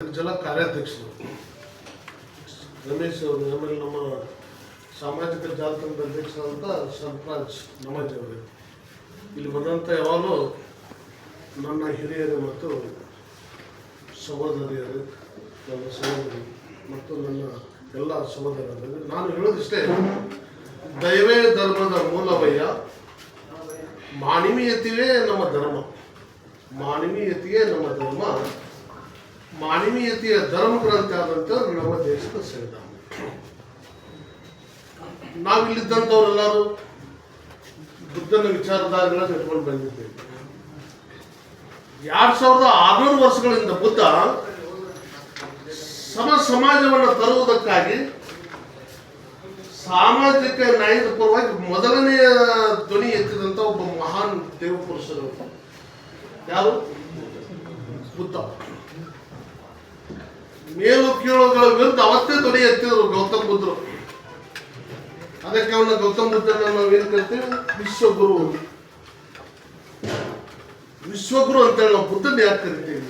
ಜಿಲ್ಲಾ ಕಾರ್ಯಾಧ್ಯಕ್ಷರು. ರಮೇಶ್ ಅವರು, ಆಮೇಲೆ ನಮ್ಮ ಸಾಮಾಜಿಕ ಜಾಲತಾಣದ ಅಧ್ಯಕ್ಷರಾದಂಥ ಸರ್ಫರಾಜ್ ನಮಾಜ್ ಅವರು. ಇಲ್ಲಿ ಬಂದಂಥ ಯಾವಾಗಲೂ ನನ್ನ ಹಿರಿಯರು ಮತ್ತು ಸಹೋದರಿಯರು, ನನ್ನ ಸಹೋದರಿ ಮತ್ತು ನನ್ನ ಎಲ್ಲ ಸಹೋದರರು. ನಾನು ಹೇಳೋದಿಷ್ಟೇ, ದೈವೇ ಧರ್ಮದ ಮೂಲವಯ್ಯ ಮಾನವೀಯತೆಯೇ ನಮ್ಮ ಧರ್ಮ. ಮಾನವೀಯತೆಯೇ ನಮ್ಮ ಧರ್ಮ. ಮಾನವೀಯತೆಯ ಧರ್ಮ ಗ್ರಂಥ ಆದಂತ ನಮ್ಮ ದೇಶದ ಸಂವಿಧಾನ. ನಾವಿಲ್ಲಿದ್ದಂಥವರೆಲ್ಲರೂ ಬುದ್ಧನ ವಿಚಾರಧಾರೆಗಳನ್ನ ಇಟ್ಕೊಂಡು ಬಂದಿದ್ದೇವೆ. ಎರಡ್ ಸಾವಿರದ ಆರ್ನೂರು ವರ್ಷಗಳಿಂದ ಬುದ್ಧ ಸಮ ಸಮಾಜವನ್ನು ತರುವುದಕ್ಕಾಗಿ ಸಾಮಾಜಿಕ ನ್ಯಾಯದ ಪರವಾಗಿ ಮೊದಲನೆಯ ಧ್ವನಿ ಎತ್ತಿದಂತ ಒಬ್ಬ ಮಹಾನ್ ದೇವಪುರುಷರು. ಯಾರು? ಬುದ್ಧ. ಮೇಲು ಕೀಳುಗಳ ವಿರುದ್ಧ ಅವತ್ತೇ ಧ್ವನಿ ಎತ್ತಿದ್ರು ಗೌತಮ್ ಬುದ್ಧರು. ಅದಕ್ಕೆ ಅವನ ಗೌತಮ್ ಬುದ್ಧನ ನಾವು ಏನ್ ಕರಿತೀವಿ? ವಿಶ್ವಗುರು ವಿಶ್ವಗುರು ಅಂತೇಳಿ ನಾವು ಬುದ್ಧನ ಯಾಕೆ ಕರಿತೀವಿ?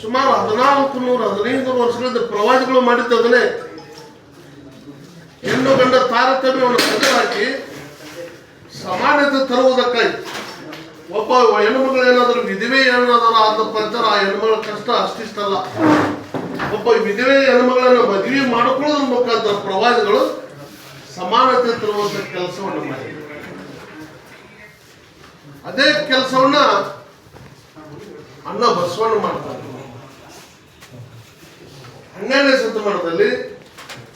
ಸುಮಾರು ಹದಿನಾಲ್ಕು ನೂರ, ಹದಿನೈದು ವರ್ಷಗಳಿಂದ ಪ್ರವಾದಿಗಳು ಮಾಡಿದ್ದು ಅದನ್ನೇ. ಹೆಣ್ಣು ಗಂಡ ತಾರತಮ್ಯವನ್ನು ತೆಗೆದುಹಾಕಿ ಸಮಾನತೆ ತರುವುದಕ್ಕಾಗಿ. ಒಬ್ಬ ಹೆಣ್ಮಗಳು ಏನಾದರೂ ವಿಧವೆ ಏನಾದರೂ ಆದಪ್ಪ ಪ್ರಚಾರ ಆ ಹೆಣ್ಮಗಳ ಕಷ್ಟ ಅಷ್ಟಿಷ್ಟಲ್ಲ. ಒಬ್ಬ ವಿಧವೆ ಹೆಣ್ಮಗಳನ್ನ ಮದುವೆ ಮಾಡಿಕೊಳ್ಳೋದ್ರ ಮುಖಾಂತರ ಪ್ರವಾದಿಗಳು ಸಮಾನತೆ ತರುವಂತ ಕೆಲಸವನ್ನು ಮಾಡಿದ್ರು. ಅದೇ ಕೆಲಸವನ್ನ ಅಣ್ಣ ಬಸವಣ್ಣ ಮಾಡ್ತಾರೆ. ಹನ್ನೆರಡನೇ ಶತಮಾನದಲ್ಲಿ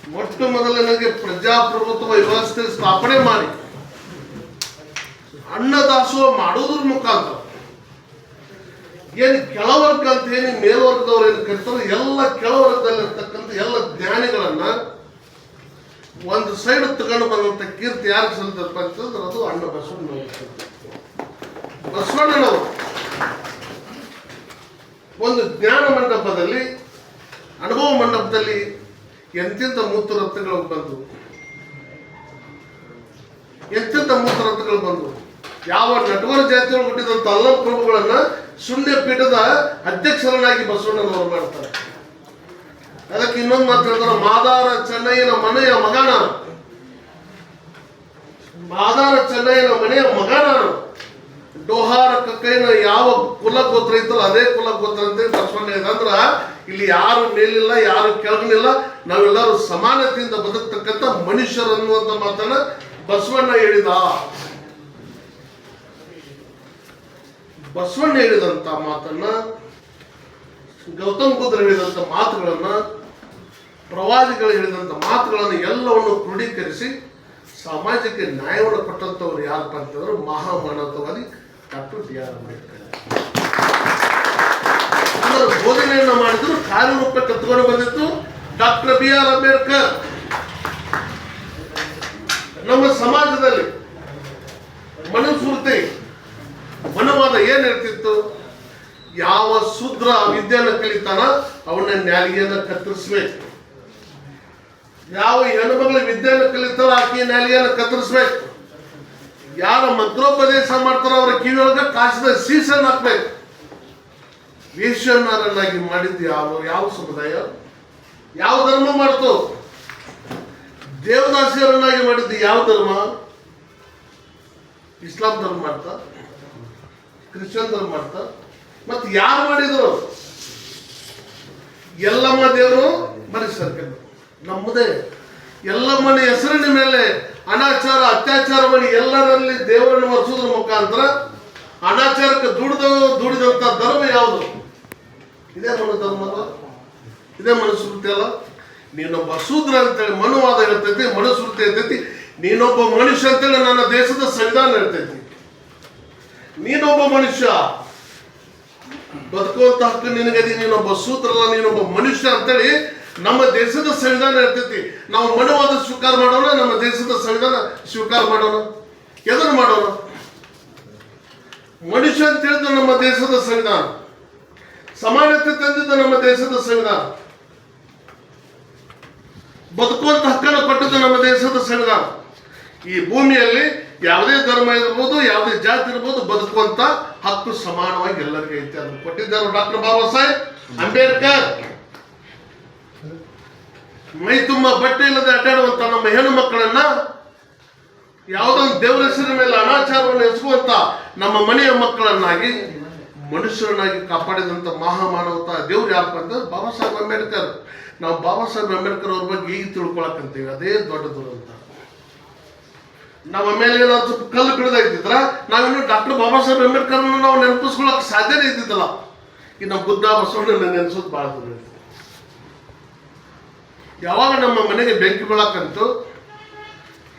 ಮೊಟ್ಟ ಮೊದಲನೆಗೆ ಪ್ರಜಾಪ್ರಭುತ್ವ ವ್ಯವಸ್ಥೆ ಸ್ಥಾಪನೆ ಮಾಡಿ. ಅನ್ನದಾಸೋಹ ಮಾಡೋದ್ರ ಮುಖಾಂತರ. ಏನು ಕೆಳವರ್ಗ ಅಂತ ಏನು ಮೇಲ್ವರ್ಗದವ್ರು ಏನು ಕರಿತಾರೋ, ಎಲ್ಲ ಕೆಳವರ್ಗದಲ್ಲಿರ್ತಕ್ಕಂಥ ಎಲ್ಲ ಜ್ಞಾನಿಗಳನ್ನ ಒಂದು ಸೈಡ್ ತಗೊಂಡು ಬಂದಂತ ಕೀರ್ತಿ ಯಾರು ಸಲ್ತಪ್ಪ ಅಂತಂದ್ರೆ ಅದು ಅಣ್ಣ ಬಸವಣ್ಣನವರು ಬಸವಣ್ಣನವರು ಒಂದು ಜ್ಞಾನ ಮಂಟಪದಲ್ಲಿ, ಅನುಭವ ಮಂಟಪದಲ್ಲಿ ಎಂತೆಂಥ ಮೂತ್ರ ರತ್ನಗಳು ಬಂದವು? ಎಂತೆಂಥ ಮೂತ್ರ ರತ್ನಗಳು ಬಂದವು? ಯಾವ ನಟವರ ಜಯಂತಿಯಲ್ಲಿ ಹುಟ್ಟಿದಂತ ಅಲ್ಲ ಪ್ರಭುಗಳನ್ನ ಶೂನ್ಯ ಪೀಠದ ಅಧ್ಯಕ್ಷರನ್ನಾಗಿ ಬಸವಣ್ಣನವರು ಮಾಡ್ತಾರೆ. ಅದಕ್ಕೆ ಇನ್ನೊಂದು ಮಾತು ಮಾದಾರ ಚೆನ್ನಯ್ಯನ ಮನೆಯ ಮಗನ. ಮಾದಾರ ಚೆನ್ನಯ್ಯನ ಮನೆಯ ಮಗನ. ಡೋಹಾರ ಕಕ್ಕೈನ ಯಾವ ಕುಲ ಗೋತ್ರ ಇತ್ತಲ್ಲ, ಅದೇ ಕುಲ ಗೋತ್ರ ಅಂತ ಬಸವಣ್ಣ ಅಂದ್ರ ಇಲ್ಲಿ ಯಾರು ಮೇಲಿಲ್ಲ, ಯಾರು ಕೆಳಗಿಲ್ಲ ನಾವೆಲ್ಲರೂ ಸಮಾನತೆಯಿಂದ ಬದುಕ್ತಕ್ಕಂಥ ಮನುಷ್ಯರು ಅನ್ನುವಂತ ಮಾತನ್ನ ಬಸವಣ್ಣ ಹೇಳಿದ. ಬಸವಣ್ಣ ಹೇಳಿದಂತ ಮಾತನ್ನ, ಗೌತಮ್ ಬುದ್ಧರು ಹೇಳಿದಂತ ಮಾತುಗಳನ್ನ, ಪ್ರವಾದಿಗಳು ಹೇಳಿದಂತ ಮಾತುಗಳನ್ನು ಎಲ್ಲವನ್ನು ಕ್ರೋಢೀಕರಿಸಿ, ಸಮಾಜಕ್ಕೆ ನ್ಯಾಯವನ್ನು ಕೊಟ್ಟಂತವ್ರು ಯಾರಪ್ಪ ಅಂತಂದ್ರೆ ಮಹಾಮಾನವಾದಿ ಡಾಕ್ಟರ್ ಬಿ ಆರ್ ಅಂಬೇಡ್ಕರ್. ಬೋಧನೆಯನ್ನು ಮಾಡಿದ್ರು ಕಾರ್ಯರೂಪಕ್ಕೆ ತಗೊಂಡು ಬಂದಿತ್ತು ಡಾಕ್ಟರ್ ಬಿ ಆರ್ ಅಂಬೇಡ್ಕರ್. ನಮ್ಮ ಸಮಾಜದಲ್ಲಿ ಮನುಸ್ಮೃತಿ ಮನವಾದ ಏನ್ ಇರ್ತಿತ್ತು? ಯಾವ ಶೂದ್ರ ವಿದ್ಯೆಯನ್ನು ಕಲಿತಾನ ಅವನ ನ್ಯಾಲಿಗೆಯನ್ನ ಕತ್ತರಿಸ್ಬೇಕು. ಯಾವ ಹೆಣ್ಮಗಳ ವಿದ್ಯೆಯನ್ನು ಕಲಿತಾರ ಆಕೆಯ ನ್ಯಾಲಿಗೆಯನ್ನು ಕತ್ತರಿಸ್ಬೇಕು. ಯಾರ ಮಂತ್ರೋಪದೇಶ ಮಾಡ್ತಾರೋ ಅವರ ಕಿವಿಯೊಳಗ ಕಾಶದ ಸೀಸನ್ ಹಾಕ್ಬೇಕು. ವೇಷನಾರನ್ನಾಗಿ ಮಾಡಿದ್ದು ಯಾವ ಯಾವ ಸಮುದಾಯ? ಯಾವ ಧರ್ಮ ಮಾಡ್ತು? ದೇವದಾಸಿಯರನ್ನಾಗಿ ಮಾಡಿದ್ದು ಯಾವ ಧರ್ಮ? ಇಸ್ಲಾಂ ಧರ್ಮ ಮಾಡ್ತಾ? ಕ್ರಿಶ್ಚಿಯನ್ ಮಾಡ್ತಾರ ಮಾಡ್ತಾ ಮತ್ತೆ ಯಾರು ಮಾಡಿದ್ರು? ಎಲ್ಲಮ್ಮ ದೇವರು ಸರ್ಕಲ್. ನಮ್ಮದೇ. ಎಲ್ಲಮ್ಮನ ಹೆಸರಿನ ಮೇಲೆ ಅನಾಚಾರ ಅತ್ಯಾಚಾರ ಮಾಡಿ ಎಲ್ಲರಲ್ಲಿ ದೇವರನ್ನು ಒರೆಸೋದ್ರ ಮುಖಾಂತರ ಅನಾಚಾರಕ್ಕೆ ದುಡಿದ, ದುಡಿದಂತ ಧರ್ಮ ಯಾವುದು? ಇದೇ ನಮ್ಮ ಧರ್ಮ ಅಲ್ಲ. ಇದೇ ಮನುಸ್ಮೃತಿ ಅಲ್ಲ. ನೀನೊಬ್ಬ ಶೂದ್ರ ಅಂತೇಳಿ ಮನುವಾದ ಇರ್ತೈತಿ ಮನುಸ್ಮೃತಿ ಇರ್ತೈತಿ ನೀನೊಬ್ಬ ಮನುಷ್ಯ ಅಂತೇಳಿ ನನ್ನ ದೇಶದ ಸಂವಿಧಾನ ಹೇಳ್ತೈತಿ. ನೀನೊಬ್ಬ ಮನುಷ್ಯ. ಬದುಕುವಂತ ಹಕ್ಕು ನಿನಗದಿ ನೀನೊಬ್ಬ ಸೂತ್ರ ಅಲ್ಲ ನೀನೊಬ್ಬ ಮನುಷ್ಯ ಅಂತೇಳಿ ನಮ್ಮ ದೇಶದ ಸಂವಿಧಾನ ಇರ್ತೈತಿ. ನಾವು ಮನುವಾದ ಸ್ವೀಕಾರ ಮಾಡೋಣ, ನಮ್ಮ ದೇಶದ ಸಂವಿಧಾನ ಸ್ವೀಕಾರ ಮಾಡೋಣ. ಎದನ್ನು ಮಾಡೋಣ? ಮನುಷ್ಯ ಅಂತ ಹೇಳಿದ ನಮ್ಮ ದೇಶದ ಸಂವಿಧಾನ. ಸಮಾನತೆ ತಂದಿದ್ದ ನಮ್ಮ ದೇಶದ ಸಂವಿಧಾನ. ಬದುಕುವಂತ ಹಕ್ಕನ್ನು ಕೊಟ್ಟದ್ದು ನಮ್ಮ ದೇಶದ ಸಂವಿಧಾನ. ಈ ಭೂಮಿಯಲ್ಲಿ ಯಾವುದೇ ಧರ್ಮ ಇರ್ಬೋದು, ಯಾವುದೇ ಜಾತಿ ಇರ್ಬೋದು, ಬದುಕುವಂತ ಹಕ್ಕು ಸಮಾನವಾಗಿ ಎಲ್ಲರಿಗೂ ಐತೆ ಅದನ್ನು ಕೊಟ್ಟಿದ್ದಾರೆ ಡಾಕ್ಟರ್ ಬಾಬಾ ಸಾಹೇಬ್. ಅಂಬೇಡ್ಕರ್, ಮೈ ತುಂಬ ಬಟ್ಟೆ ಇಲ್ಲದೆ ಅಡ್ಡಾಡುವಂತ ನಮ್ಮ ಹೆಣ್ಣು ಮಕ್ಕಳನ್ನ ಯಾವುದೋ ಒಂದು ದೇವರ ಹೆಸರಿನ ಮೇಲೆ ಅನಾಚಾರವನ್ನು ಎಸಗುವಂತ ನಮ್ಮ ಮನೆಯ ಮಕ್ಕಳನ್ನಾಗಿ, ಮನುಷ್ಯರನ್ನಾಗಿ ಕಾಪಾಡಿದಂತ ಮಹಾಮಾನವತ ದೇವ್ರು ಯಾರಪ್ಪ ಅಂದ್ರೆ ಬಾಬಾ ಸಾಹೇಬ್ ಅಂಬೇಡ್ಕರ್. ನಾವು ಬಾಬಾ ಸಾಹೇಬ್ ಅಂಬೇಡ್ಕರ್ ಅವ್ರ ಬಗ್ಗೆ ಈಗ ತಿಳ್ಕೊಳಕಂತೀವಿ ಅದೇ ದೊಡ್ಡ ದುರಂತ. ನಮ್ಮ ಮೇಲೆ ಏನಾದ್ರು ಕಲ್ಲು ಬಿಡದಾಗಿದ್ರ ನಾವಿನ್ನು ಡಾಕ್ಟರ್ ಬಾಬಾ ಸಾಹೇಬ್ ಅಂಬೇಡ್ಕರ್ ನಾವು ನೆನಪಿಸ್ಕೊಳಕ್ ಸಾಧ್ಯನೇ ಇದ್ದಿದ್ದಲ್ಲ. ಈ ನಮ್ಮ ಬುದ್ಧ ಬಸವಣ್ಣ ನೆನೆಸೋದು ಭಾಳ ದೂರ ಯಾವಾಗ ನಮ್ಮ ಮನೆಗೆ ಬೆಂಕಿ ಬೀಳಕ್ಕಂತು,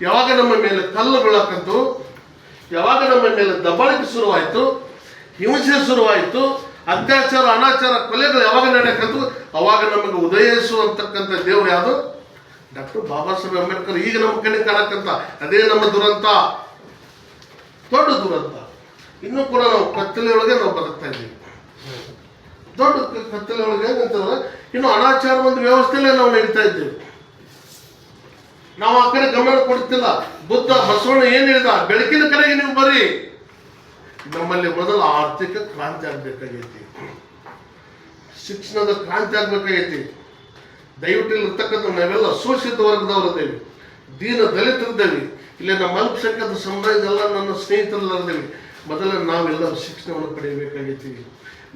ಯಾವಾಗ ನಮ್ಮ ಮೇಲೆ ಕಲ್ಲು ಬೀಳಕ್ಕಂತು, ಯಾವಾಗ ನಮ್ಮ ಮೇಲೆ ದಬ್ಬಾಳಿಕೆ ಶುರುವಾಯಿತು, ಹಿಂಸೆ ಶುರುವಾಯಿತು, ಅತ್ಯಾಚಾರ, ಅನಾಚಾರ, ಕೊಲೆಗಳು ಯಾವಾಗ ನಡೆಯಕ್ಕಂತು, ಅವಾಗ ನಮಗೆ ಉದಯಿಸುವಂತಕ್ಕಂಥ ದೇವರು ಯಾವುದು ಡಾಕ್ಟರ್ ಬಾಬಾ ಸಾಹೇಬ್ ಅಂಬೇಡ್ಕರ್ ಈಗ ನಮ್ಮ ಕಣ್ಣಿಗೆ ಕಾಣಕ್ಕಂತ, ಅದೇ ನಮ್ಮ ದುರಂತ. ದೊಡ್ಡ ದುರಂತ. ಇನ್ನೂ ಕೂಡ ನಾವು ಕತ್ತಲೆಯೊಳಗೆ ನಾವು ಬದುಕ್ತಾ ಇದ್ದೀವಿ. ದೊಡ್ಡ ಕತ್ತಲೆಯೊಳಗೆ ಏನಂತಂದ್ರೆ, ಇನ್ನು ಅನಾಚಾರ ಒಂದು ವ್ಯವಸ್ಥೆಯಲ್ಲೇ ನಾವು ನಡೀತಾ ಇದ್ದೀವಿ. ನಾವು ಆ ಕಡೆ ಗಮನ ಕೊಡ್ತಿಲ್ಲ ಬುದ್ಧ ಬಸವಣ್ಣ ಏನು ಹೇಳಿದ? ಬೆಳಕಿನ ಕಡೆಗೆ ನೀವು ಬರ್ರಿ. ನಮ್ಮಲ್ಲಿ ಮೊದಲು ಆರ್ಥಿಕ ಕ್ರಾಂತಿ ಆಗ್ಬೇಕಾಗೈತಿ. ಶಿಕ್ಷಣದ ಕ್ರಾಂತಿ ಆಗ್ಬೇಕಾಗೈತಿ. ದಯವಿಟ್ಟು ಇಲ್ಲಿರ್ತಕ್ಕಂಥ ನಾವೆಲ್ಲ ಶೋಷಿತ ವರ್ಗದವರಿದ್ದೇವೆ ದೀನ ದಲಿತರಿದ್ದೇವೆ ಇಲ್ಲಿ ನಮ್ಮ ಅಲ್ಪಸಂಖ್ಯಾತ ಸಮುದಾಯದೆಲ್ಲ ನನ್ನ ಸ್ನೇಹಿತರಲ್ಲಿದ್ದೇವೆ ಮೊದಲ ನಾವೆಲ್ಲ ಶಿಕ್ಷಣವನ್ನು ಪಡೆಯಬೇಕಾಗೈತಿ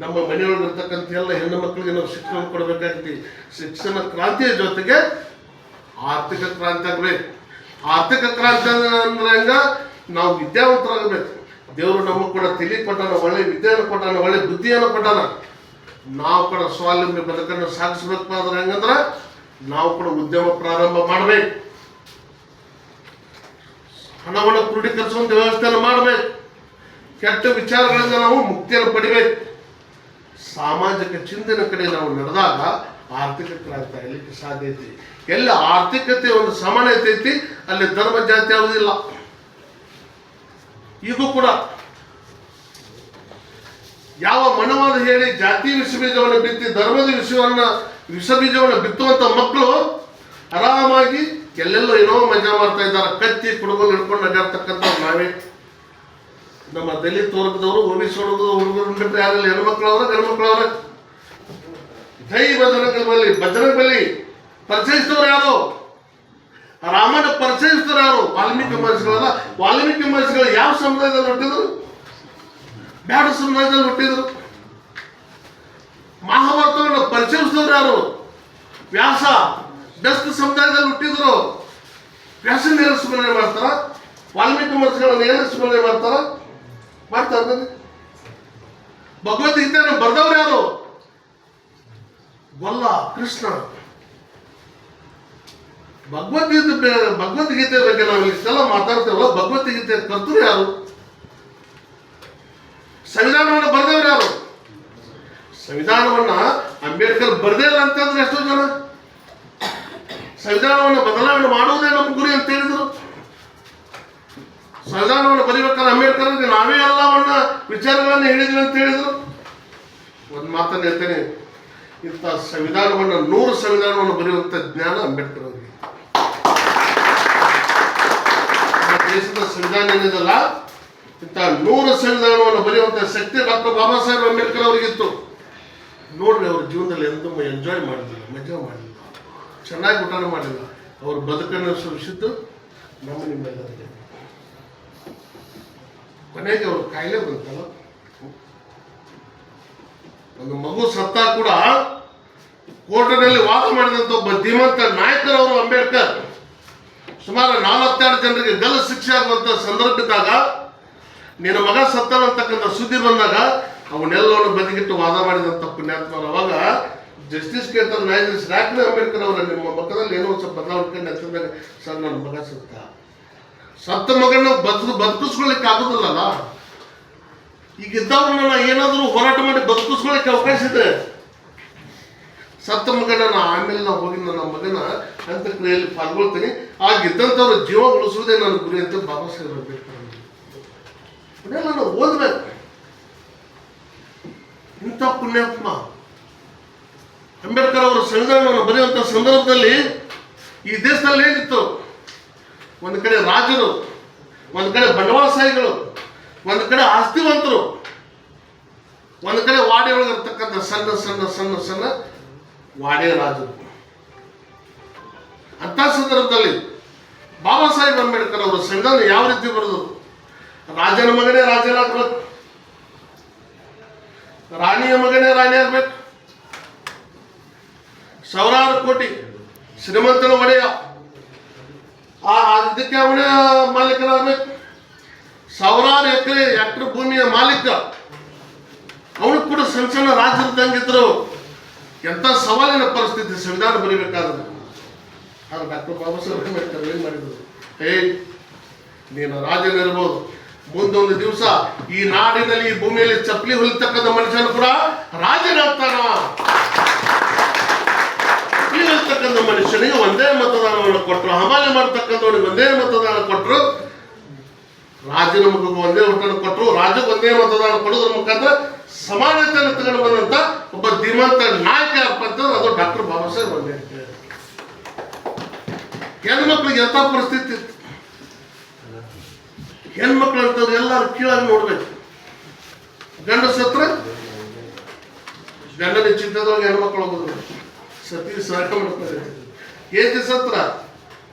ನಮ್ಮ ಮನೆಯೊಳಗಿರ್ತಕ್ಕಂಥ ಎಲ್ಲ ಹೆಣ್ಣು ಮಕ್ಕಳಿಗೆ ನಾವು ಶಿಕ್ಷಣ ಕೊಡಬೇಕಾಗೈತಿ ಶಿಕ್ಷಣ ಕ್ರಾಂತಿಯ ಜೊತೆಗೆ ಆರ್ಥಿಕ ಕ್ರಾಂತಿ ಆಗಬೇಕು. ಆರ್ಥಿಕ ಕ್ರಾಂತಿ ಅಂದ್ರೆ ನಾವು ವಿದ್ಯಾವಂತರಾಗಬೇಕು. ದೇವರು ನಮಗೆ ಕೂಡ ತಿಳಿ ಕೊಟ್ಟಾನ, ಒಳ್ಳೆ ವಿದ್ಯೆಯನ್ನು ಕೊಟ್ಟಾನ, ಒಳ್ಳೆ ಬುದ್ಧಿಯನ್ನು ಕೊಟ್ಟಾನ. ನಾವು ಕೂಡ ಸ್ವಾವಲಂಬಿ ಬದುಕನ್ನು ಸಾಗಿಸ್ಬೇಕಾದ್ರೆ ಹೆಂಗಂದ್ರೆ ನಾವು ಕೂಡ ಉದ್ಯಮ ಪ್ರಾರಂಭ ಮಾಡಬೇಕು. ಹಣವನ್ನು ಕ್ರೋಢೀಕರಿಸುವಂತ ವ್ಯವಸ್ಥೆಯನ್ನು ಮಾಡಬೇಕು. ಕೆಟ್ಟ ವಿಚಾರಗಳಿಂದ ನಾವು ಮುಕ್ತಿಯನ್ನು ಪಡಿಬೇಕು. ಸಾಮಾಜಿಕ ಚಿಂತನ ಕಡೆ ನಾವು ನಡೆದಾಗ ಆರ್ಥಿಕ ಕ್ರಾಂತಿ ಆಗಲಿಕ್ಕೆ ಸಾಧ್ಯ ಐತಿ. ಎಲ್ಲ ಆರ್ಥಿಕತೆ ಒಂದು ಸಮಾನತೆ ಐತಿ, ಅಲ್ಲಿ ಧರ್ಮ ಜಾತಿ ಯಾವುದಿಲ್ಲ ಈಗೂ ಕೂಡ ಯಾವ ಮನವನ್ನು ಹೇಳಿ ಜಾತಿ ವಿಷಬೀಜವನ್ನು ಬಿತ್ತಿ ಧರ್ಮದ ವಿಷಯವನ್ನ ವಿಷಬೀಜವನ್ನು ಬಿತ್ತುವಂತ ಮಕ್ಕಳು ಆರಾಮಾಗಿ ಎಲ್ಲೆಲ್ಲೋ ಏನೋ ಮಜಾ ಮಾಡ್ತಾ ಇದ್ದಾರೆ. ಕತ್ತಿ ಕುಡುಗಲು ಹಿಡ್ಕೊಂಡು ಅಡ್ಡಾಡ್ತಕ್ಕಂಥ ನಾವೇ. ನಮ್ಮ ದಲಿತ ವರ್ಗದವರು ಒಬಿಸಿ ವರ್ಗದ ಹುಡುಗರು ಬಿಟ್ಟರೆ ಯಾರಿಲ್ಲ ಹೆಣ್ಮಕ್ಳು ಅವ್ರ ಗಂಡು ಅವ್ರ ಜೈ ಬಜರಂಗ ಬಲಿ ಬಜರಂಗ ಬಲಿ ಪರಿಚಯಿಸಿದವರು ಯಾರು? ರಾಮನ ಪರಿಚಯಿಸಿದ್ರು ಯಾರು? ವಾಲ್ಮೀಕಿ ಮಹರ್ಷಿಗಳಲ್ಲ. ವಾಲ್ಮೀಕಿ ಮಹರ್ಷಿಗಳು ಯಾವ ಸಮುದಾಯದಲ್ಲಿ ಹುಟ್ಟಿದ್ರು? ಬ್ಯಾಡ ಸಮುದಾಯದಲ್ಲಿ ಹುಟ್ಟಿದ್ರು. ಮಹಾಭಾರತವನ್ನು ಪರಿಚಯಿಸಿದವರು ಯಾರು? ವ್ಯಾಸ ಬೆಸ್ಟ್ ಸಮುದಾಯದಲ್ಲಿ ಹುಟ್ಟಿದ್ರು. ವ್ಯಾಸನ ಏನು ಸ್ಮರಣೆ ಮಾಡ್ತಾರ, ವಾಲ್ಮೀಕಿ ಮನಸ್ಸುಗಳನ್ನು ಏನು ಸ್ಮರಣೆ ಮಾಡ್ತಾರ, ಮಾಡ್ತಾರೆ ಭಗವದ್ಗೀತೆಯನ್ನು ಬರ್ದವ್ರು ಯಾರು? ಗೊಲ್ಲ ಕೃಷ್ಣ. ಭಗವದ್ಗೀತೆ ಭಗವದ್ಗೀತೆ ಬಗ್ಗೆ ನಾವು ಇಷ್ಟೆಲ್ಲ ಮಾತಾಡ್ತೇವಲ್ಲ, ಭಗವದ್ಗೀತೆ ಕರ್ತರು ಯಾರು? ಸಂವಿಧಾನವನ್ನು ಬರೆದವ್ರು ಯಾರು? ಸಂವಿಧಾನವನ್ನ ಅಂಬೇಡ್ಕರ್ ಬರದೇ ಇಲ್ಲ ಅಂತಂದ್ರೆ ಎಷ್ಟೋ ಜನ? ಸಂವಿಧಾನವನ್ನು ಬದಲಾವಣೆ ಮಾಡುವುದೇ ನಮ್ಮ ಗುರಿ ಅಂತ ಹೇಳಿದ್ರು. ಸಂವಿಧಾನವನ್ನು ಬರೀಬೇಕಾದ್ರೆ ಅಂಬೇಡ್ಕರ್ ಅಂದ್ರೆ ನಾವೇ ಎಲ್ಲವನ್ನ ವಿಚಾರಗಳನ್ನು ಹೇಳಿದ್ವಿ ಅಂತ ಹೇಳಿದ್ರು. ಒಂದು ಮಾತನ್ನು ಹೇಳ್ತೇನೆ. ಇಂಥ ಸಂವಿಧಾನವನ್ನು, ನೂರು ಸಂವಿಧಾನವನ್ನು ಬರೆಯುವಂಥ ಜ್ಞಾನ ಅಂಬೇಡ್ಕರ್ ಅವರಿಗೆ. ದೇಶದ ಸಂವಿಧಾನ ಏನಿದಲ್ಲ ಇಂಥ ನೂರು ಸಂವಿಧಾನವನ್ನು ಬರೆಯುವಂಥ ಶಕ್ತಿ ಡಾಕ್ಟರ್ ಬಾಬಾ ಸಾಹೇಬ್ ಅಂಬೇಡ್ಕರ್ ಅವರಿಗಿತ್ತು. ನೋಡ್ರಿ, ಅವ್ರ ಜೀವನದಲ್ಲಿ ಎಂದೂ ಎಂಜಾಯ್ ಮಾಡಿದ್ರು, ಮಜಾ ಮಾಡಿಲ್ಲ ಚೆನ್ನಾಗಿ ಊಟನ ಮಾಡಿಲ್ಲ ಅವ್ರ ಬದುಕನ್ನು ಸುರಿಸಿದ್ದು ನಮ್ಮ ನಿಮ್ಮೆಲ್ಲರಿಗೆ. ಕೊನೆಗೆ ಅವ್ರ ಕಾಯಿಲೆ ಬಂತಲ್ಲ? ಒಂದು ಮಗು ಸತ್ತ ಕೂಡ ಕೋರ್ಟಿನಲ್ಲಿ ವಾದ ಮಾಡಿದಂತ ಒಬ್ಬ ಧೀಮಂತ ನಾಯಕರವರು ಅಂಬೇಡ್ಕರ್. ಸುಮಾರು ನಾಲ್ವತ್ತಾರು ಜನರಿಗೆ ಗಲ್ಲು ಶಿಕ್ಷೆ ಆಗುವಂತ ಸಂದರ್ಭ ಇದ್ದಾಗ ನಿನ್ನ ಮಗ ಸತ್ತನಂತಕ್ಕಂಥ ಸುದ್ದಿ ಬಂದಾಗ ಅವನ್ನೆಲ್ಲವನ್ನು ಬದಿಗಿಟ್ಟು ವಾದ ಮಾಡಿದಂಥ ಪುಣ್ಯಾತ್ಮರು ಅವಾಗ ಜಸ್ಟಿಸ್ ಕೇಳ್ತಾರೆ ನ್ಯಾಯಾಧೀಶ ಯಾಕೆ ಅಂಬೇಡ್ಕರ್ ಅವರ ನಿಮ್ಮ ಮಕ್ಕದಲ್ಲಿ ಏನೋ ಸ್ವಲ್ಪ ಬದಲಾವಣೆ ಅಂತಂದಾಗ ಸರ್, ನನ್ನ ಮಗ ಸತ್ತ. ಸತ್ತ ಮಗನ ಬದುಕು ಬದುಕಿಸ್ಕೊಳ್ಳಿಕ್ಕೆ ಆಗುದಿಲ್ಲಲ್ಲ? ಈಗ ಇದ್ದವ್ರನ್ನ ಏನಾದರೂ ಹೋರಾಟ ಮಾಡಿ ಬದುಕಿಸ್ಕೊಳ್ಳಿಕ್ಕೆ ಅವಕಾಶ ಇದೆ ಸತ್ತ ಮಗನ ಆಮೇಲೆ ನಾವು ಹೋಗಿ ನನ್ನ ಮಗನ ಅಂತ್ಯಕ್ರಿಯೆಯಲ್ಲಿ ಪಾಲ್ಗೊಳ್ತೀನಿ. ಆಗಿದ್ದಂಥವ್ರ ಜೀವ ಉಳಿಸುವುದೇ ನನ್ನ ಗುರಿ ಅಂತ ಬಾಬಾ ಸಾಹೇಬ್ ಅಂಬೇಡ್ಕರ್ ನಾವು ಓದ್ಬೇಕು. ಇಂಥ ಪುಣ್ಯಾತ್ಮ. ಅಂಬೇಡ್ಕರ್ ಅವರ ಸಂವಿಧಾನವನ್ನು ಬರೆಯುವಂಥ ಸಂದರ್ಭದಲ್ಲಿ ಈ ದೇಶದಲ್ಲಿ ಏನಿತ್ತು? ಒಂದು ಕಡೆ ರಾಜರು, ಒಂದು ಕಡೆ ಬಂಡವಾಳಶಾಹಿಗಳು ಒಂದು ಕಡೆ ಆಸ್ತಿವಂತರು, ಒಂದು ಕಡೆ ವಾಡೆ ಒಳಗಿರ್ತಕ್ಕಂಥ ಸಣ್ಣ ಸಣ್ಣ ಸಣ್ಣ ಸಣ್ಣ ವಾಡೆ ರಾಜರು. ಅಂಥ ಸಂದರ್ಭದಲ್ಲಿ ಬಾಬಾ ಸಾಹೇಬ್ ಅಂಬೇಡ್ಕರ್ ಅವರು ಸಂವಿಧಾನ ಯಾವ ರೀತಿ ಬರೆದರು? ರಾಜನ ಮಗನೇ ರಾಜನಾಗ್ಬೇಕು ರಾಣಿಯ ಮಗನೇ ರಾಣಿ ಆಗ್ಬೇಕು. ಸಾವಿರಾರು ಕೋಟಿ ಶ್ರೀಮಂತನ ಒಡೆಯ. ಆ ಇದಕ್ಕೆ ಅವನೇ ಮಾಲೀಕನಾಗಬೇಕು ಸಾವಿರಾರು ಎಕರೆ ಎಕ್ಟರ್ ಭೂಮಿಯ ಮಾಲೀಕ. ಅವನು ಕೂಡ ಸಣ್ಣ ಸಣ್ಣ ರಾಜ್ಯದಂಗಿದ್ರು ಎಂಥ ಸವಾಲಿನ ಪರಿಸ್ಥಿತಿ ಸಂವಿಧಾನ ಬರೀಬೇಕಾದ್ರೆ. ಆಗ ಡಾಕ್ಟರ್ ಬಾಬಾ ಸಾಹೇಬ್ ಅಂಬೇಡ್ಕರ್ ಏನ್ ಮಾಡಿದ್ರು? ಹೇ ನೀನು ರಾಜನಿರ್ಬೋದು. ಮುಂದೊಂದು ದಿವಸ ಈ ನಾಡಿನಲ್ಲಿ ಈ ಭೂಮಿಯಲ್ಲಿ ಚಪ್ಪಲಿ ಹೊಲಿತಕ್ಕಂಥ ಮನುಷ್ಯನು ಕೂಡ ರಾಜನಾಗ್ತಾನ. ಚಪ್ಪಲಿ ಹೊಲಿತಕ್ಕಂಥ ಮನುಷ್ಯನಿಗೆ ಒಂದೇ ಮತದಾನವನ್ನು ಕೊಟ್ಟರು, ಹಮಾಲಿ ಮಾಡ್ತಕ್ಕಂಥವನಿಗೆ ಒಂದೇ ಮತದಾನ ಕೊಟ್ಟರು. ರಾಜನ ಮಗು ಒಂದೇ ಮತದಾನ ಕೊಟ್ಟರು ರಾಜಕ್ಕೆ ಒಂದೇ ಮತದಾನ ಕೊಡೋದ್ರ ಮುಖಾಂತರ ಸಮಾನತೆಯನ್ನು ತಗೊಂಡು ಬಂದಂತ ಒಬ್ಬ ಧೀಮಂತ ನಾಯಕ ಅಂತಂದ್ರೆ ಅದು ಡಾಕ್ಟರ್ ಬಾಬಾ ಸಾಹೇಬ್ ಅಂಬೇಡ್ಕರ್. ಹೆಣ್ಮಕ್ಳಿಗೆ ಎಂಥ ಪರಿಸ್ಥಿತಿ ಇತ್ತು? ಹೆಣ್ಮಕ್ಳು ಅಂತಂದ್ರೆ ಎಲ್ಲರೂ ಕೀಳಾಗಿ ನೋಡ್ಬೇಕು. ಗಂಡ ಸತ್ರ ಗಂಡನ ಚಿಂತೆದೊಳಗೆ ಹೆಣ್ಮಕ್ಳು ಹೋಗೋದು. ಸತಿ ಸಹಕ ಮಾಡ್ತಾರೆ. ಏತಿ ಸತ್ರ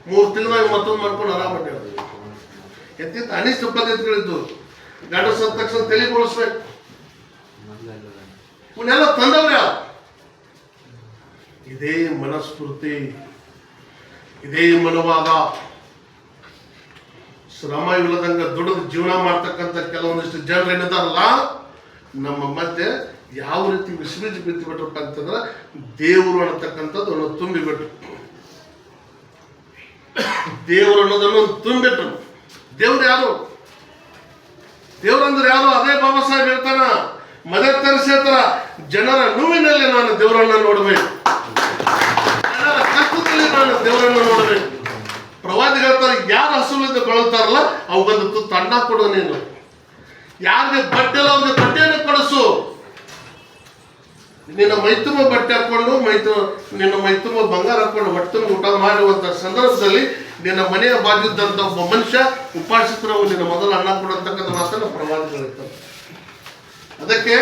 ಮೂರು ತಿಂಗಳಾಗಿ ಮತ್ತೊಂದು ಮಾಡ್ಕೊಂಡು ಆರಾಮ ಎತ್ತಿತ್ತ ಅನಿಷ್ಟ ಪದ್ಧತಿಗಳಿದ್ದು ಗಂಡ ಸತ್ತ ತಕ್ಷಣ ತಲೆಗೊಳಿಸ್ಬೇಕು ಇವನ್ನೆಲ್ಲ ತಂದವ್ರ ಇದೇ ಮನಸ್ಫೂರ್ತಿ ಇದೇ ಮನೋಭಾವ ಶ್ರಮ ಇಲ್ಲದಂಗ ದುಡಿದು ಜೀವನ ಮಾಡ್ತಕ್ಕಂಥ ಕೆಲವೊಂದಿಷ್ಟು ಜನರು ಏನಿದಾರಲ್ಲ ನಮ್ಮ ಮಧ್ಯೆ ಯಾವ ರೀತಿ ವಿಶ್ವಜ ಬಿದ್ದು ಬಿಟ್ರಪ್ಪ ಅಂತಂದ್ರೆ ದೇವರು ಅನ್ನತಕ್ಕಂಥದ್ದು ಅನ್ನೋದು ತುಂಬಿಬಿಟ್ರು. ದೇವರು ಅನ್ನೋದನ್ನು ತುಂಬಿಟ್ರು. ದೇವ್ರು ಯಾರು? ದೇವ್ರು ಯಾರು? ಅದೇ ಬಾಬಾ ಸಾಹೇಬ್ ಹೇಳ್ತಾನ, ಮದರ್ ತರಿಸೇತರ, ಜನರ ನೋವಿನಲ್ಲಿ ನಾನು ದೇವರನ್ನ ನೋಡಬೇಕು. ಜನರ ಕಷ್ಟದಲ್ಲಿ ನಾನು ದೇವರನ್ನ ನೋಡಬೇಕು. ಪ್ರವಾದಿ ಹೇಳ್ತಾರೆ, ಯಾರು ಹಸುವಿಂದ ತುತ್ತು ಅನ್ನ ಕೊಡು ನೀನು. ಯಾರಿಗೆ ಬಟ್ಟೆ ಅವ್ರಿಗೆ ಬಟ್ಟೆಯನ್ನು ಕೊಡಿಸು. ನಿನ್ನ ಮೈತುಂಬ ಬಟ್ಟೆ ಹಾಕೊಂಡು ಮೈತು ನಿನ್ನ ಮೈತುಂಬ ಬಂಗಾರ ಹಾಕೊಂಡು ಹೊಟ್ಟೆ ಊಟ ಮಾಡುವಂತ ಸಂದರ್ಭದಲ್ಲಿ ನಿನ್ನ ಮನೆಯ ಬಾಗಿದ್ದಂತ ಒಬ್ಬ ಮನುಷ್ಯ ಉಪಾಸಿತರು ನಿನ್ನ ಮೊದಲು ಅಣ್ಣ ಕೊಡತಕ್ಕಂಥ ಮಾತನ್ನು ಪ್ರವಾದಿಗಳು ಹೇಳ್ತಾರೆ ಅದಕ್ಕೆ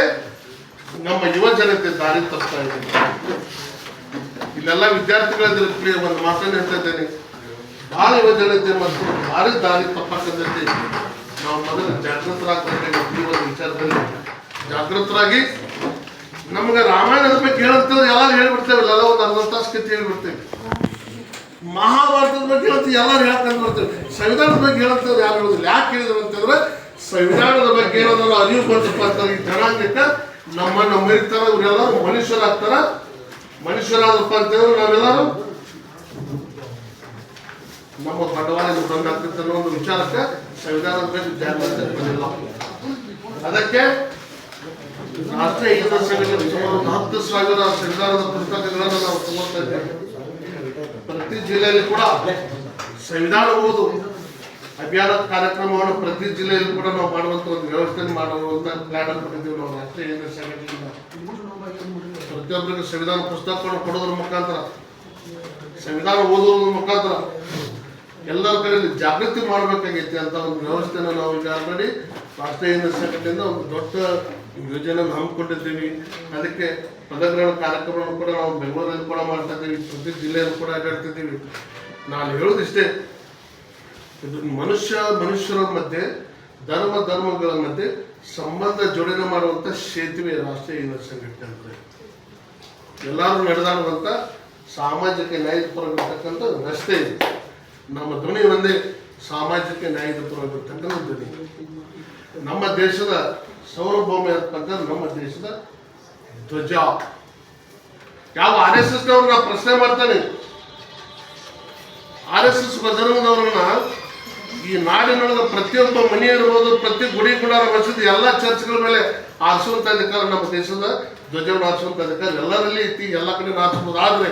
ನಮ್ಮ ಯುವ ಜನತೆ ದಾರಿ ಇದೆ. ಇಲ್ಲೆಲ್ಲ ಪ್ರಿಯ ಒಂದು ಮಾತನ್ನು ಹೇಳ್ತಾ ಇದ್ದೇನೆ. ಭಾಳ ಯುವಜನತೆ ಮತ್ತು ಭಾರಿ ದಾರಿ ತಪ್ಪಕ್ಕಂತೈತಿ ನಾವು ಮೊದಲು ಜಾಗೃತರಾಗಬೇಕಾಗಿ ಈ ಒಂದು ವಿಚಾರದಲ್ಲಿ ಜಾಗೃತರಾಗಿ ನಮ್ಗೆ ರಾಮಾಯಣದ ಬಗ್ಗೆ ಹೇಳಂತಂದ್ರೆ ಎಲ್ಲರೂ ಹೇಳ್ಬಿಡ್ತೇವೆ ಎಲ್ಲ ಒಂದು ಅರ್ಧ ತಾಸು ಕತೆ ಹೇಳ್ಬಿಡ್ತೇವೆ. ಮಹಾಭಾರತದ ಬಗ್ಗೆ ಹೇಳ್ತೀವಿ, ಎಲ್ಲರೂ ಹೇಳ್ಕೊಂಡು ಬರ್ತೇವೆ. ಸಂವಿಧಾನದ ಬಗ್ಗೆ ಹೇಳಂತಂದ್ರೆ ಯಾರು ಹೇಳೋದಿಲ್ಲ. ಯಾಕೆ ಹೇಳಿದ್ರು ಅಂತಂದ್ರೆ ಸಂವಿಧಾನದ ಬಗ್ಗೆ ಏನಾದ್ರು ಅರಿವು ಬಂದಪ್ಪ ಈ ಜನಾಂಗಕ್ಕೆ ನಮ್ಮನ್ನ ಮರಿತಾರ ಇವರೆಲ್ಲರೂ ಮನುಷ್ಯರಾಗ್ತಾರ. ಮನುಷ್ಯರಾದಪ್ಪ ಅಂತಂದ್ರೆ ನಾವೆಲ್ಲರೂ ನಮ್ಮ ಬಂಡವಾಳ ಬಂದಾಗ್ತಿತ್ತು ಅನ್ನೋ ಒಂದು ವಿಚಾರಕ್ಕೆ ಸಂವಿಧಾನದ ಅದಕ್ಕೆ ರಾಷ್ಟ್ರೀಯ ಸಂಘಟನೆ ಸುಮಾರು ಹತ್ತು ಸಾವಿರ ಸಂವಿಧಾನದ ಪುಸ್ತಕಗಳನ್ನು ನಾವು ತುಂಬುತ್ತಾ ಇದ್ದೇವೆ. ಪ್ರತಿ ಜಿಲ್ಲೆಯಲ್ಲಿ ಕೂಡ ಸಂವಿಧಾನ ಓದು ಅಭಿಯಾನ ಕಾರ್ಯಕ್ರಮವನ್ನು ಪ್ರತಿ ಜಿಲ್ಲೆಯಲ್ಲಿ ಕೂಡ ನಾವು ಮಾಡುವಂತ ಒಂದು ವ್ಯವಸ್ಥೆ ಮಾಡುವಂತ ಪ್ಲಾನ್ ಕೊಟ್ಟಿದ್ದೀವಿ ನಾವು ರಾಷ್ಟ್ರೀಯ ಸಂಘಟನೆಯಿಂದ ಸಂವಿಧಾನ ಪುಸ್ತಕವನ್ನು ಕೊಡೋದ್ರ ಮುಖಾಂತರ, ಸಂವಿಧಾನ ಓದೋದ್ರ ಮುಖಾಂತರ ಎಲ್ಲರ ಕಡೆಯಲ್ಲಿ ಜಾಗೃತಿ ಮಾಡಬೇಕಾಗೈತಿ ಅಂತ ಒಂದು ವ್ಯವಸ್ಥೆನ ನಾವು ಈಗ ಆಲ್ರೆಡಿ ರಾಷ್ಟ್ರೀಯ ಸಂಘಟನೆಯಿಂದ ಒಂದು ದೊಡ್ಡ ಯೋಜನೆ ಹಮ್ಮಿಕೊಂಡಿದ್ದೀವಿ. ಅದಕ್ಕೆ ಪದಗ್ರಹಣ ಕಾರ್ಯಕ್ರಮವನ್ನು ಕೂಡ ನಾವು ಬೆಂಗಳೂರಲ್ಲಿ ಕೂಡ ಮಾಡ್ತಾ ಇದ್ದೀವಿ. ಪ್ರತಿ ಜಿಲ್ಲೆಯಲ್ಲಿ ಕೂಡ ಆಟಾಡ್ತಿದ್ದೀವಿ ನಾನು ಹೇಳೋದಿಷ್ಟೇ ಇದು ಮನುಷ್ಯ ಮನುಷ್ಯರ ಮಧ್ಯೆ, ಧರ್ಮ ಧರ್ಮಗಳ ಮಧ್ಯೆ ಸಂಬಂಧ ಜೋಡಣೆ ಮಾಡುವಂತ ಸೇತುವೆ ರಾಷ್ಟ್ರೀಯ ಯುವ ಸಂಘಟನೆ ಅಂದರೆ ಎಲ್ಲರೂ ನಡೆದಾಡುವಂತ ಸಾಮಾಜಿಕ ಪರವಿರ್ತಕ್ಕಂಥ ರಸ್ತೆ ಇದೆ. ನಮ್ಮ ಧ್ವನಿ ಒಂದೇ ಸಾಮಾಜಿಕ ನ್ಯಾಯದ ಧ್ವನಿ. ನಮ್ಮ ದೇಶದ ಸೌರಭೌಮ ಇರತಕ್ಕಂಥ ನಮ್ಮ ದೇಶದ ಧ್ವಜ. ಯಾವ ಆರ್ ಎಸ್ ಎಸ್ ನಾ ಪ್ರಶ್ನೆ ಮಾಡ್ತಾನೆ? ಆರ್ ಎಸ್ ಎಸ್ ಈ ನಾಡಿನೊಳಗ ಪ್ರತಿಯೊಬ್ಬ ಮನೆ ಇರ್ಬೋದು ಪ್ರತಿ ಗುಡಿ, ಗುಡಾರ, ಮಸೀದಿ ಎಲ್ಲ ಚರ್ಚ್ಗಳ ಮೇಲೆ ಆರಿಸುವಂತ ಅಧಿಕಾರ ನಮ್ಮ ದೇಶದ ಧ್ವಜವನ್ನು ಆರಿಸುವಂತ ಅಧಿಕಾರ ಎಲ್ಲರಲ್ಲಿ ಐತಿ, ಎಲ್ಲ ಕಡೆ ಆರಿಸ್ಬೋದು ಆದ್ರೆ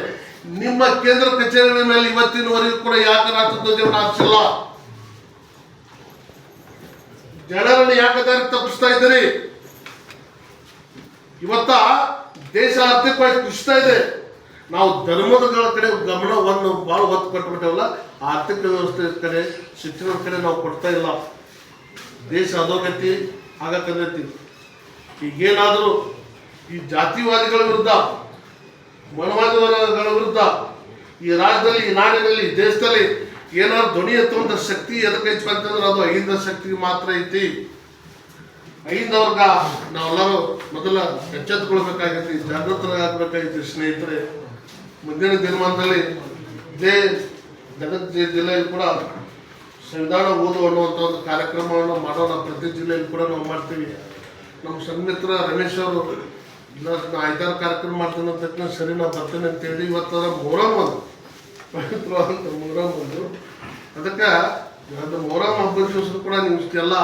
ನಿಮ್ಮ ಕೇಂದ್ರ ಕಚೇರಿಗಳ ಮೇಲೆ ಇವತ್ತಿನವರೆಗೂ ಕೂಡ ಯಾಕೆ ರಾಷ್ಟ್ರ ಧ್ವಜವನ್ನು ಆರಿಸಿಲ್ಲ ಜನರನ್ನು ಯಾಕೆ ದಾರಿ ತಪ್ಪಿಸ್ತಾ ಇದ್ದೀರಿ? ಇವತ್ತ ದೇಶ ಆರ್ಥಿಕವಾಗಿ ಕುಸಿತಾ ಇದೆ. ನಾವು ಧರ್ಮಗಳ ಕಡೆ ಗಮನವನ್ನು ಬಹಳ ಹೊತ್ತು ಕೊಟ್ಬಿಟ್ಟವಲ್ಲ, ಆರ್ಥಿಕ ವ್ಯವಸ್ಥೆ ಕಡೆ, ಶಿಕ್ಷಣದ ಕಡೆ ನಾವು ಕೊಡ್ತಾ ಇಲ್ಲ. ದೇಶ ಅಧೋಗತಿ ಆಗಕ್ಕಂದೈತಿ ಈಗೇನಾದರೂ ಈ ಜಾತಿವಾದಿಗಳ ವಿರುದ್ಧ ಮನವಾದಿಗಳ ವಿರುದ್ಧ ಈ ರಾಜ್ಯದಲ್ಲಿ, ಈ ನಾಡಿನಲ್ಲಿ ದೇಶದಲ್ಲಿ ಏನಾದ್ರು ಧ್ವನಿ ಎತ್ತುವಂಥ ಶಕ್ತಿ ಎದಕ್ಕೆ ಅಂತಂದ್ರೆ ಅದು ಐದ ಶಕ್ತಿ ಮಾತ್ರ ಐತಿ. ಐದವ್ರಗ ನಾವೆಲ್ಲರೂ ಮೊದಲ ಎಚ್ಚೆತ್ತುಕೊಳ್ಬೇಕಾಗೈತಿ ಜಾಗೃತರಾಗಬೇಕಾಗೈತಿ ಸ್ನೇಹಿತರೆ. ಮುಂದಿನ ದಿನಮಾನದಲ್ಲಿ ಇದೇ ಗದಗ ಜಿ- ಜಿಲ್ಲೆಯಲ್ಲಿ ಕೂಡ ಸಂವಿಧಾನ ಓದು ಅನ್ನುವಂಥ ಒಂದು ಕಾರ್ಯಕ್ರಮವನ್ನು ಮಾಡೋಣ. ಪ್ರತಿ ಜಿಲ್ಲೆಯಲ್ಲಿ ಕೂಡ ನಾವು ಮಾಡ್ತೀವಿ. ನಮ್ಮ ಸನ್ಮಿತ್ರ ರಮೇಶ್ ಅವರು ನಾ ಐದಾರು ಕಾರ್ಯಕ್ರಮ ಮಾಡ್ತೀನಿ ಅಂತ ಸರಿ ನಾ ಬರ್ತೇನೆ ಅಂತೇಳಿ ಇವತ್ತು ಮೊಹರಂ ಒಂದು ಪವಿತ್ರವಾದಂಥ ಮೊಹರಂ ಒಂದು ಅದಕ್ಕೆ ಅದು ಮೊಹರಂ ಹಬ್ಬದ ದಿವಸ ಕೂಡ ನೀವು ಇಷ್ಟೆಲ್ಲ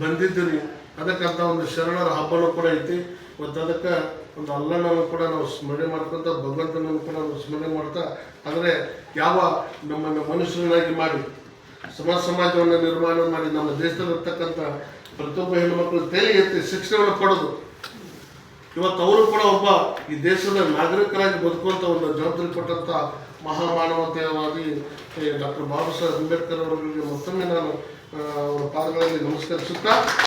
ಬಂದಿದ್ದೀರಿ. ಅದಕ್ಕಂತ ಒಂದು ಶರಣರ ಹಬ್ಬನೂ ಕೂಡ ಐತಿ. ಮತ್ತು ಅದಕ್ಕೆ ಒಂದು ಅಲ್ಲನನ್ನು ಕೂಡ ನಾವು ಸ್ಮರಣೆ ಮಾಡ್ಕೊಂತ, ಭಗವಂತನನ್ನು ಕೂಡ ನಾವು ಸ್ಮರಣೆ ಮಾಡ್ತಾ, ಆದರೆ ಯಾವ ನಮ್ಮನ್ನು ಮನುಷ್ಯನಾಗಿ ಮಾಡಿ, ಸಮಾಜ ಸಮಾಜವನ್ನು ನಿರ್ಮಾಣ ಮಾಡಿ, ನಮ್ಮ ದೇಶದಲ್ಲಿರ್ತಕ್ಕಂಥ ಪ್ರತಿಯೊಬ್ಬ ಹೆಣ್ಣುಮಕ್ಕಳು ತಲೆ ಎತ್ತಿ ಶಿಕ್ಷಣವನ್ನು ಕೊಡೋದು. ಇವತ್ತು ಅವರು ಕೂಡ ಒಬ್ಬ ಈ ದೇಶದ ನಾಗರಿಕರಾಗಿ ಬದುಕುವಂತ ಒಂದು ಜವಾಬ್ದಾರಿ ಕೊಟ್ಟಂತ ಮಹಾಮಾನವತೆಯವಾದಿ ಡಾಕ್ಟರ್ ಬಾಬಾ ಸಾಹೇಬ್ ಅಂಬೇಡ್ಕರ್ ಅವರಿಗೆ ಮತ್ತೊಮ್ಮೆ ನಾನು ಅವರ ಪಾದಗಳಲ್ಲಿ ನಮಸ್ಕರಿಸುತ್ತಾ